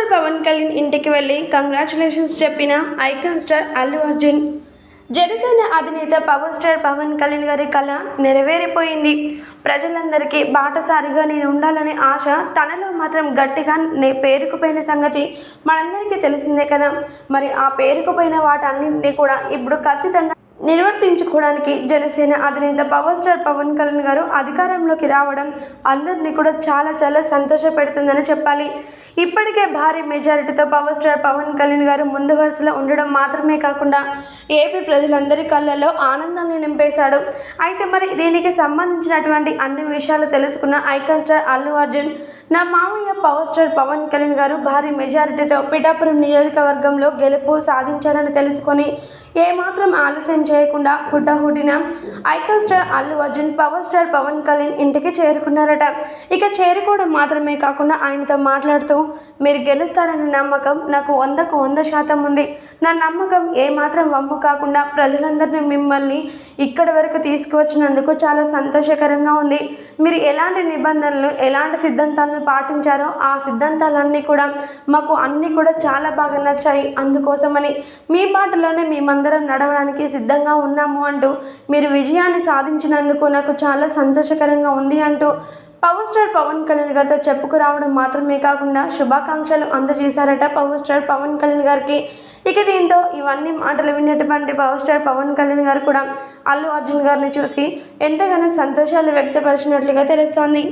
Star Pawan Kalyan ఇంటికి వెళ్ళి congratulations చెప్పిన ఐకాన్ స్టార్ అల్లు అర్జున్. జనసేన అధినేత పవర్ స్టార్ పవన్ కళ్యాణ్ గారి కళ నెరవేరిపోయింది. ప్రజలందరికీ బాటసారిగా నేను ఉండాలనే ఆశ తనలో మాత్రం గట్టిగా నే పేరుకుపోయిన సంగతి మనందరికీ తెలిసిందే కదా. మరి ఆ పేరుకుపోయిన వాటన్నింటినీ కూడా ఇప్పుడు ఖచ్చితంగా నిర్వర్తించుకోవడానికి జనసేన అధినేత పవర్ స్టార్ పవన్ కళ్యాణ్ గారు అధికారంలోకి రావడం అందరినీ కూడా చాలా చాలా సంతోషపెడుతుందని చెప్పాలి. ఇప్పటికే భారీ మెజారిటీతో పవర్ స్టార్ పవన్ కళ్యాణ్ గారు ముందు వరుసలో ఉండడం మాత్రమే కాకుండా ఏపీ ప్రజలందరి కళ్ళల్లో ఆనందాన్ని నింపేశాడు. అయితే మరి దీనికి సంబంధించినటువంటి అన్ని విషయాలు తెలుసుకున్న ఐకాన్ స్టార్ అల్లు అర్జున్ నా మామయ్య పవర్ స్టార్ పవన్ కళ్యాణ్ గారు భారీ మెజారిటీతో పిఠాపురం నియోజకవర్గంలో గెలుపు సాధించారని తెలుసుకొని ఏమాత్రం ఆలస్యం చేయకుండా హుటాహుటిన icon star Allu Arjun power star Pawan Kalyan ఇంటికి చేరుకున్నారట. ఇక చేరుకోవడం మాత్రమే కాకుండా ఆయనతో మాట్లాడుతూ మీరు గెలుస్తారనే నమ్మకం నాకు వందకు వంద శాతం ఉంది. నా నమ్మకం ఏమాత్రం వమ్ము కాకుండా ప్రజలందరినీ మిమ్మల్ని ఇక్కడి వరకు తీసుకువచ్చినందుకు చాలా సంతోషకరంగా ఉంది. మీరు ఎలాంటి నిబంధనలు ఎలాంటి సిద్ధాంతాలను పాటించారో ఆ సిద్ధాంతాలన్నీ కూడా మాకు అన్నీ కూడా చాలా బాగా నచ్చాయి. అందుకోసమని మీ బాటలోనే మేమందరం నడవడానికి సిద్ధంగా ఉన్నాము అంటూ మీరు విజయాన్ని సాధించినందుకు నాకు చాలా సంతోషకరంగా ఉంది అంటూ పవర్ స్టార్ పవన్ కళ్యాణ్ గారితో చెప్పుకురావడం మాత్రమే కాకుండా శుభాకాంక్షలు అందజేశారట పవర్ స్టార్ పవన్ కళ్యాణ్ గారికి. ఇక దీంతో ఇవన్నీ మాటలు విన్నటువంటి పవర్ స్టార్ పవన్ కళ్యాణ్ గారు కూడా అల్లు అర్జున్ గారిని చూసి ఎంతగానో సంతోషాలు వ్యక్తపరిచినట్లుగా తెలుస్తోంది.